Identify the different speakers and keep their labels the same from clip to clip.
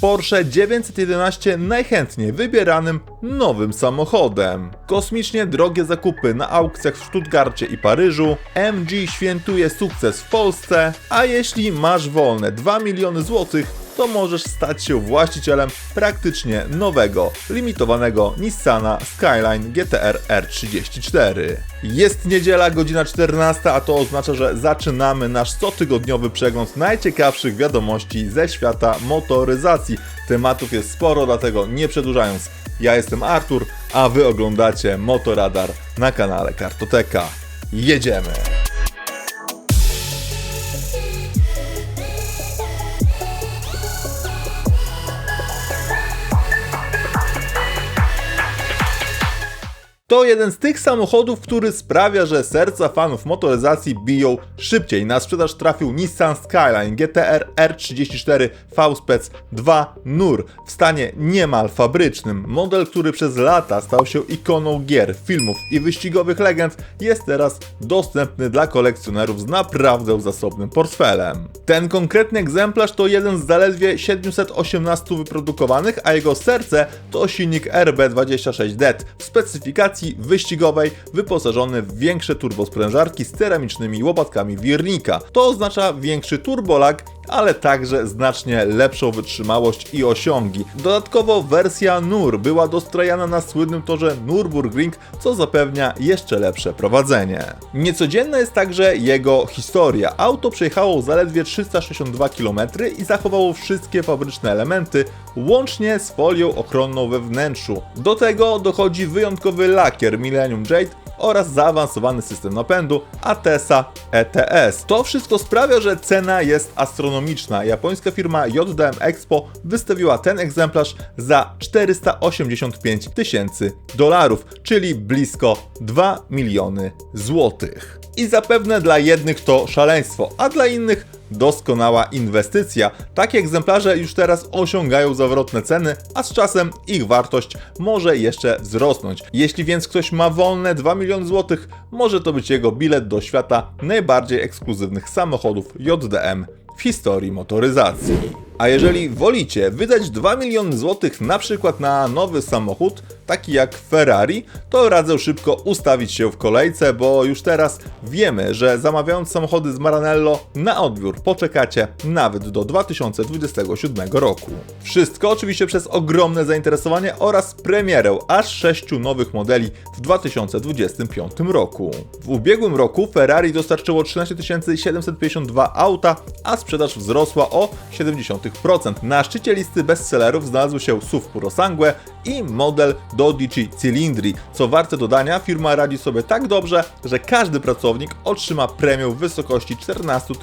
Speaker 1: Porsche 911 najchętniej wybieranym nowym samochodem. Kosmicznie drogie zakupy na aukcjach w Stuttgarcie i Paryżu, MG świętuje sukces w Polsce, a jeśli masz wolne 2 miliony złotych, to możesz stać się właścicielem praktycznie nowego, limitowanego Nissana Skyline GTR R34. Jest niedziela, godzina 14, a to oznacza, że zaczynamy nasz cotygodniowy przegląd najciekawszych wiadomości ze świata motoryzacji. Tematów jest sporo, dlatego nie przedłużając, ja jestem Artur, a wy oglądacie Motoradar na kanale Kartoteka. Jedziemy! To jeden z tych samochodów, który sprawia, że serca fanów motoryzacji biją szybciej. Na sprzedaż trafił Nissan Skyline GTR R34 V-Spec 2 NUR w stanie niemal fabrycznym. Model, który przez lata stał się ikoną gier, filmów i wyścigowych legend, jest teraz dostępny dla kolekcjonerów z naprawdę zasobnym portfelem. Ten konkretny egzemplarz to jeden z zaledwie 718 wyprodukowanych, a jego serce to silnik RB26D w specyfikacji wyścigowej wyposażony w większe turbosprężarki z ceramicznymi łopatkami wirnika. To oznacza większy turbolag, ale także znacznie lepszą wytrzymałość i osiągi. Dodatkowo wersja NUR była dostrajana na słynnym torze Nürburgring, co zapewnia jeszcze lepsze prowadzenie. Niecodzienna jest także jego historia. Auto przejechało zaledwie 362 km i zachowało wszystkie fabryczne elementy, łącznie z folią ochronną we wnętrzu. Do tego dochodzi wyjątkowy lakier Millennium Jade, oraz zaawansowany system napędu ATESA ETS. To wszystko sprawia, że cena jest astronomiczna. Japońska firma JDM Expo wystawiła ten egzemplarz za 485 tysięcy dolarów, czyli blisko 2 miliony złotych. I zapewne dla jednych to szaleństwo, a dla innych doskonała inwestycja. Takie egzemplarze już teraz osiągają zawrotne ceny, a z czasem ich wartość może jeszcze wzrosnąć. Jeśli więc ktoś ma wolne 2 miliony złotych, może to być jego bilet do świata najbardziej ekskluzywnych samochodów JDM w historii motoryzacji. A jeżeli wolicie wydać 2 miliony złotych na przykład na nowy samochód, taki jak Ferrari, to radzę szybko ustawić się w kolejce, bo już teraz wiemy, że zamawiając samochody z Maranello na odbiór poczekacie nawet do 2027 roku. Wszystko oczywiście przez ogromne zainteresowanie oraz premierę aż 6 nowych modeli w 2025 roku. W ubiegłym roku Ferrari dostarczyło 13 752 auta, a sprzedaż wzrosła o 70%. Na szczycie listy bestsellerów znalazły się SUV Purosangue i model Dodici Cylindri. Co warte dodania, firma radzi sobie tak dobrze, że każdy pracownik otrzyma premię w wysokości 14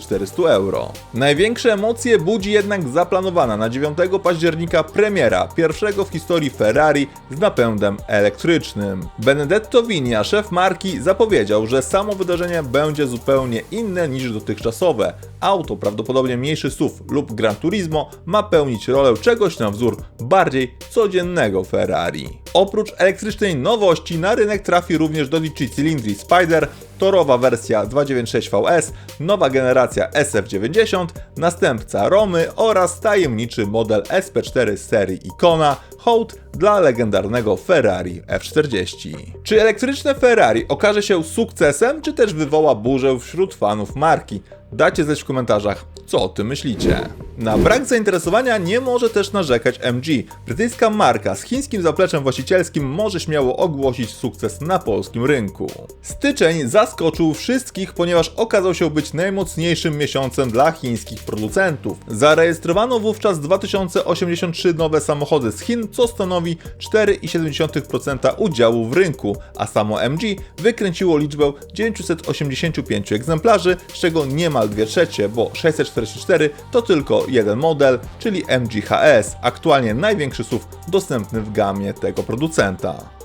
Speaker 1: 400 euro. Największe emocje budzi jednak zaplanowana na 9 października premiera pierwszego w historii Ferrari z napędem elektrycznym. Benedetto Vinia, szef marki, zapowiedział, że samo wydarzenie będzie zupełnie inne niż dotychczasowe. Auto, prawdopodobnie mniejszy SUV lub Gran Turismo, ma pełnić rolę czegoś na wzór bardziej codziennego Ferrari. Oprócz elektrycznej nowości na rynek trafi również Dodici Cylindri Spider, torowa wersja 296 VS, nowa generacja SF90, następca Romy oraz tajemniczy model SP4 z serii Icona, hołd dla legendarnego Ferrari F40. Czy elektryczne Ferrari okaże się sukcesem, czy też wywoła burzę wśród fanów marki? Dajcie znać w komentarzach, co o tym myślicie. Na brak zainteresowania nie może też narzekać MG. Brytyjska marka z chińskim zapleczem właścicielskim może śmiało ogłosić sukces na polskim rynku. Styczeń zaskoczył wszystkich, ponieważ okazał się być najmocniejszym miesiącem dla chińskich producentów. Zarejestrowano wówczas 2083 nowe samochody z Chin, co stanowi 4,7% udziału w rynku, a samo MG wykręciło liczbę 985 egzemplarzy, z czego niemal 2 trzecie, bo 644 to tylko jeden model, czyli MGHS, aktualnie największy SUV dostępny w gamie tego producenta.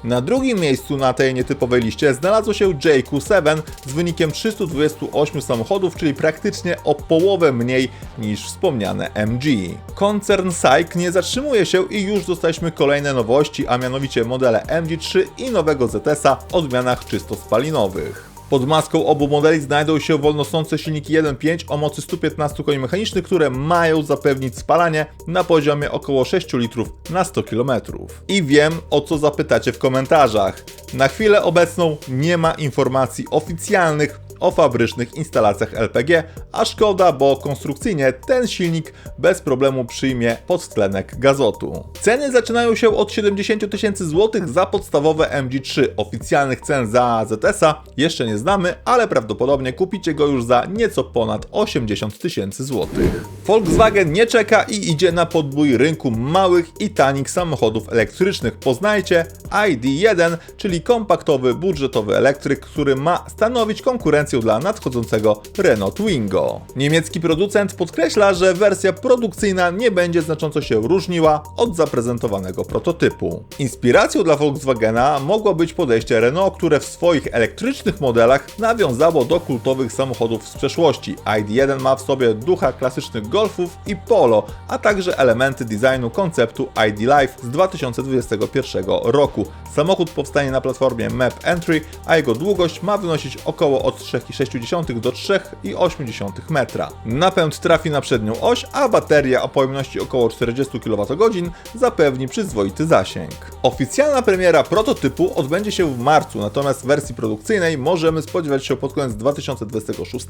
Speaker 1: Na drugim miejscu na tej nietypowej liście znalazło się JQ7 z wynikiem 328 samochodów, czyli praktycznie o połowę mniej niż wspomniane MG. Koncern SAIC nie zatrzymuje się i już dostaliśmy kolejne nowości, a mianowicie modele MG3 i nowego ZS-a o zmianach czysto spalinowych. Pod maską obu modeli znajdą się wolnosące silniki 1.5 o mocy 115 koni mechanicznych, które mają zapewnić spalanie na poziomie około 6 litrów na 100 km. I wiem o co zapytacie w komentarzach. Na chwilę obecną nie ma informacji oficjalnych o fabrycznych instalacjach LPG, a szkoda, bo konstrukcyjnie ten silnik bez problemu przyjmie podtlenek gazotu. Ceny zaczynają się od 70 tysięcy złotych za podstawowe MG3. Oficjalnych cen za ZS-a jeszcze nie znamy, ale prawdopodobnie kupicie go już za nieco ponad 80 tysięcy złotych. Volkswagen nie czeka i idzie na podbój rynku małych i tanich samochodów elektrycznych. Poznajcie ID1, czyli kompaktowy, budżetowy elektryk, który ma stanowić konkurencję dla nadchodzącego Renault Twingo. Niemiecki producent podkreśla, że wersja produkcyjna nie będzie znacząco się różniła od zaprezentowanego prototypu. Inspiracją dla Volkswagena mogło być podejście Renault, które w swoich elektrycznych modelach nawiązało do kultowych samochodów z przeszłości. ID1 ma w sobie ducha klasycznych Golfów i Polo, a także elementy designu konceptu ID Life z 2021 roku. Samochód powstanie na platformie Map Entry, a jego długość ma wynosić około od 3,6 do 3,8 metra. Napęd trafi na przednią oś, a bateria o pojemności około 40 kWh zapewni przyzwoity zasięg. Oficjalna premiera prototypu odbędzie się w marcu, natomiast w wersji produkcyjnej możemy spodziewać się pod koniec 2026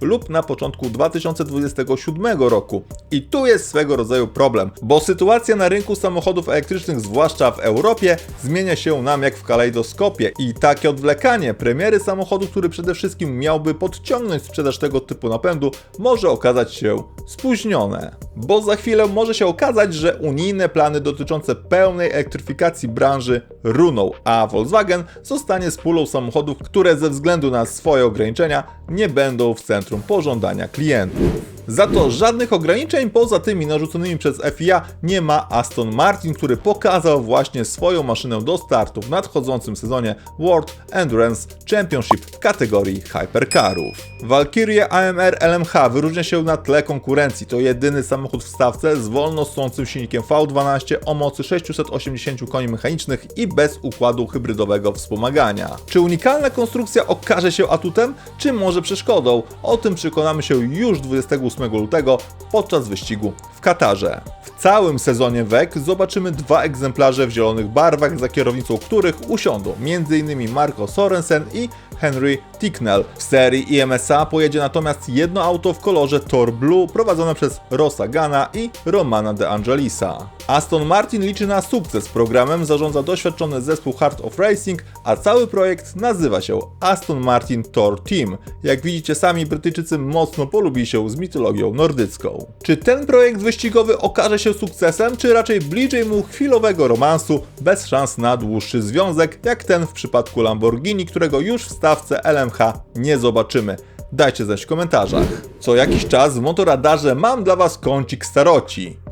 Speaker 1: lub na początku 2027 roku. I tu jest swego rodzaju problem, bo sytuacja na rynku samochodów elektrycznych, zwłaszcza w Europie, zmienia się nam jak w kalejdoskopie i takie odwlekanie premiery samochodu, który przede wszystkim miałby podciągnąć sprzedaż tego typu napędu, może okazać się spóźnione. Bo za chwilę może się okazać, że unijne plany dotyczące pełnej elektryfikacji branży runą, a Volkswagen zostanie z pulą samochodów, które ze względu na swoje ograniczenia nie będą w centrum pożądania klientów. Za to żadnych ograniczeń poza tymi narzuconymi przez FIA nie ma Aston Martin, który pokazał właśnie swoją maszynę do startu w nadchodzącym sezonie World Endurance Championship w kategorii hypercarów. Valkyrie AMR LMH wyróżnia się na tle konkurencji. To jedyny samochód w stawce z wolno sącym silnikiem V12 o mocy 680 koni mechanicznych i bez układu hybrydowego wspomagania. Czy unikalna konstrukcja okaże się atutem, czy może przeszkodą? O tym przekonamy się już 28 lutego podczas wyścigu w Katarze. W całym sezonie WEC zobaczymy dwa egzemplarze w zielonych barwach, za kierownicą których usiądą m.in. Marco Sorensen i Henry Ticknell. W serii IMSA pojedzie natomiast jedno auto w kolorze Tor Blue prowadzone przez Rossa Gana i Romana De Angelisa. Aston Martin liczy na sukces. Programem zarządza doświadczony zespół Heart of Racing, a cały projekt nazywa się Aston Martin Tor Team. Jak widzicie sami, Brytyjczycy mocno polubili się z mitologią nordycką. Czy ten projekt wyścigowy okaże się sukcesem, czy raczej bliżej mu chwilowego romansu, bez szans na dłuższy związek, jak ten w przypadku Lamborghini, którego już w stawce LMH nie zobaczymy? Dajcie znać w komentarzach. Co jakiś czas w Motoradarze mam dla Was kącik staroci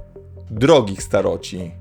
Speaker 1: drogich staroci.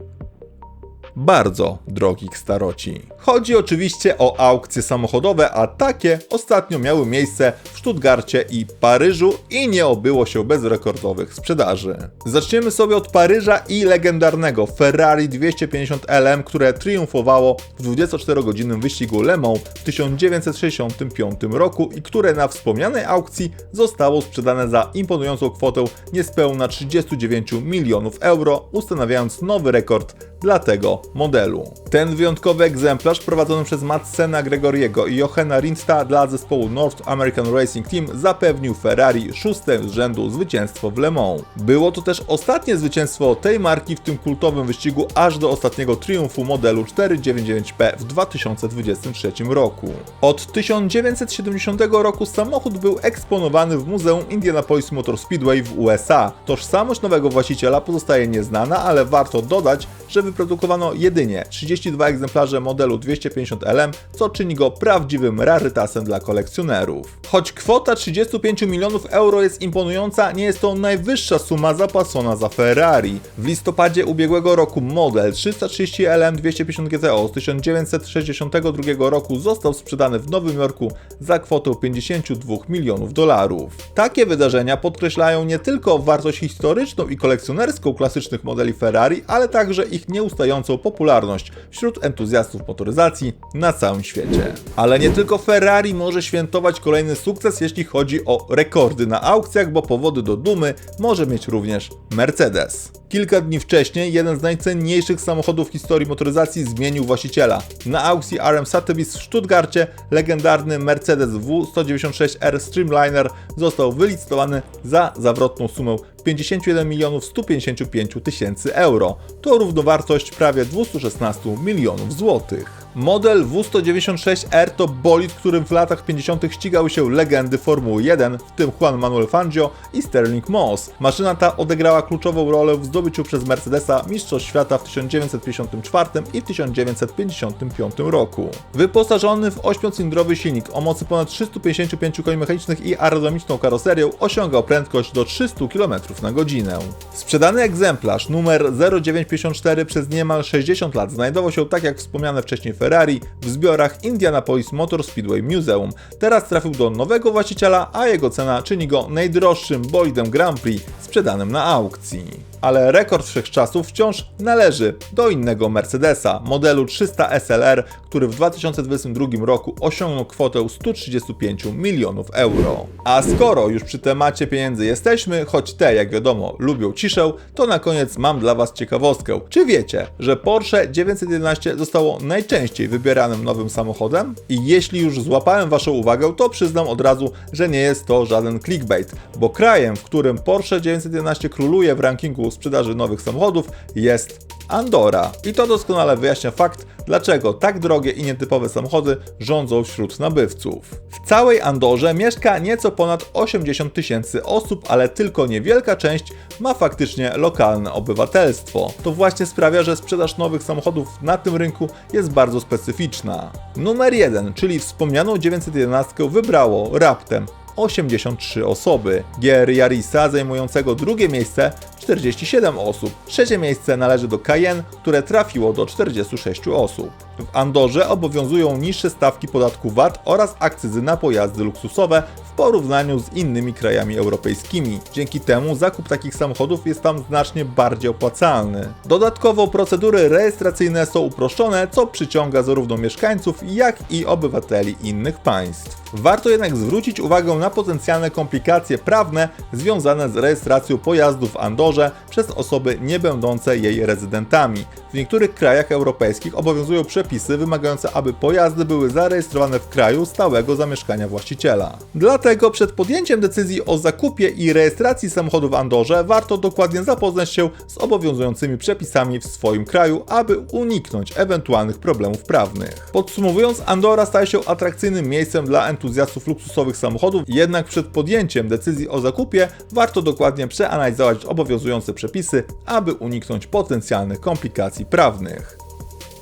Speaker 1: Bardzo drogich staroci. Chodzi oczywiście o aukcje samochodowe, a takie ostatnio miały miejsce w Stuttgarcie i Paryżu i nie obyło się bez rekordowych sprzedaży. Zaczniemy sobie od Paryża i legendarnego Ferrari 250 LM, które triumfowało w 24-godzinnym wyścigu Le Mans w 1965 roku i które na wspomnianej aukcji zostało sprzedane za imponującą kwotę niespełna 39 milionów euro, ustanawiając nowy rekord dla tego modelu. Ten wyjątkowy egzemplarz prowadzony przez Matsena Gregoriego i Johanna Rinsta dla zespołu North American Racing Team zapewnił Ferrari szóste z rzędu zwycięstwo w Le Mans. Było to też ostatnie zwycięstwo tej marki w tym kultowym wyścigu aż do ostatniego triumfu modelu 499P w 2023 roku. Od 1970 roku samochód był eksponowany w Muzeum Indianapolis Motor Speedway w USA. Tożsamość nowego właściciela pozostaje nieznana, ale warto dodać, że wyprodukowano jedynie 32 egzemplarze modelu 250 LM, co czyni go prawdziwym rarytasem dla kolekcjonerów. Choć kwota 35 milionów euro jest imponująca, nie jest to najwyższa suma zapłacona za Ferrari. W listopadzie ubiegłego roku model 330 LM 250 GTO z 1962 roku został sprzedany w Nowym Jorku za kwotę 52 milionów dolarów. Takie wydarzenia podkreślają nie tylko wartość historyczną i kolekcjonerską klasycznych modeli Ferrari, ale także ich nieustającą popularność. wśród entuzjastów motoryzacji na całym świecie. Ale nie tylko Ferrari może świętować kolejny sukces, jeśli chodzi o rekordy na aukcjach, bo powody do dumy może mieć również Mercedes. Kilka dni wcześniej jeden z najcenniejszych samochodów w historii motoryzacji zmienił właściciela. Na aukcji RM Sotheby's w Stuttgarcie legendarny Mercedes W196R Streamliner został wylicytowany za zawrotną sumę 51 milionów 155 tysięcy euro. To równowartość prawie 216 milionów złotych. Model W196R to bolid, którym w latach 50. ścigały się legendy Formuły 1, w tym Juan Manuel Fangio i Sterling Moss. Maszyna ta odegrała kluczową rolę w zdobyciu przez Mercedesa Mistrzostw Świata w 1954 i 1955 roku. Wyposażony w 8-cylindrowy silnik o mocy ponad 355 koni mechanicznych i aerodynamiczną karoserią osiągał prędkość do 300 km na godzinę. Sprzedany egzemplarz numer 0954 przez niemal 60 lat znajdował się tak jak wspomniane wcześniej Ferrari w zbiorach Indianapolis Motor Speedway Museum. Teraz trafił do nowego właściciela, a jego cena czyni go najdroższym bolidem Grand Prix sprzedanym na aukcji ale rekord wszechczasów wciąż należy do innego Mercedesa, modelu 300 SLR, który w 2022 roku osiągnął kwotę 135 milionów euro. A skoro już przy temacie pieniędzy jesteśmy, choć te, jak wiadomo, lubią ciszę, to na koniec mam dla Was ciekawostkę. Czy wiecie, że Porsche 911 zostało najczęściej wybieranym nowym samochodem? I jeśli już złapałem Waszą uwagę, to przyznam od razu, że nie jest to żaden clickbait, bo krajem, w którym Porsche 911 króluje w rankingu sprzedaży nowych samochodów jest Andora. I to doskonale wyjaśnia fakt, dlaczego tak drogie i nietypowe samochody rządzą wśród nabywców. W całej Andorze mieszka nieco ponad 80 tysięcy osób, ale tylko niewielka część ma faktycznie lokalne obywatelstwo. To właśnie sprawia, że sprzedaż nowych samochodów na tym rynku jest bardzo specyficzna. Numer 1, czyli wspomnianą 911 wybrało raptem 83 osoby. Gier Yarisa zajmującego drugie miejsce 47 osób. Trzecie miejsce należy do Cayenne, które trafiło do 46 osób. W Andorze obowiązują niższe stawki podatku VAT oraz akcyzy na pojazdy luksusowe w porównaniu z innymi krajami europejskimi. Dzięki temu zakup takich samochodów jest tam znacznie bardziej opłacalny. Dodatkowo procedury rejestracyjne są uproszczone, co przyciąga zarówno mieszkańców, jak i obywateli innych państw. Warto jednak zwrócić uwagę na potencjalne komplikacje prawne związane z rejestracją pojazdu w Andorze przez osoby nie będące jej rezydentami. W niektórych krajach europejskich obowiązują przepisy wymagające, aby pojazdy były zarejestrowane w kraju stałego zamieszkania właściciela. Dlatego przed podjęciem decyzji o zakupie i rejestracji samochodu w Andorze warto dokładnie zapoznać się z obowiązującymi przepisami w swoim kraju, aby uniknąć ewentualnych problemów prawnych. Podsumowując, Andora staje się atrakcyjnym miejscem dla entuzjastów luksusowych samochodów, jednak przed podjęciem decyzji o zakupie warto dokładnie przeanalizować obowiązujące przepisy, aby uniknąć potencjalnych komplikacji prawnych.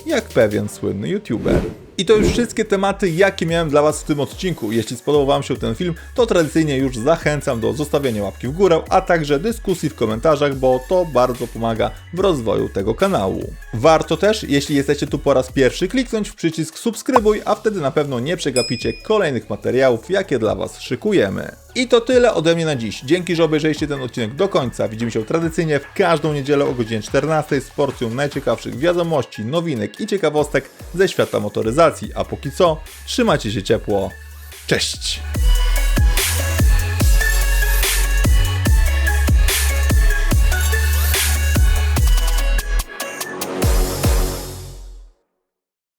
Speaker 1: Jak pewien słynny youtuber. I to już wszystkie tematy, jakie miałem dla Was w tym odcinku. Jeśli spodobał Wam się ten film, to tradycyjnie już zachęcam do zostawienia łapki w górę, a także dyskusji w komentarzach, bo to bardzo pomaga w rozwoju tego kanału. Warto też, jeśli jesteście tu po raz pierwszy, kliknąć w przycisk subskrybuj, a wtedy na pewno nie przegapicie kolejnych materiałów, jakie dla Was szykujemy. I to tyle ode mnie na dziś. Dzięki, że obejrzeliście ten odcinek do końca. Widzimy się tradycyjnie w każdą niedzielę o godzinie 14 z porcją najciekawszych wiadomości, nowinek i ciekawostek ze świata motoryzacji. A póki co, trzymajcie się ciepło. Cześć!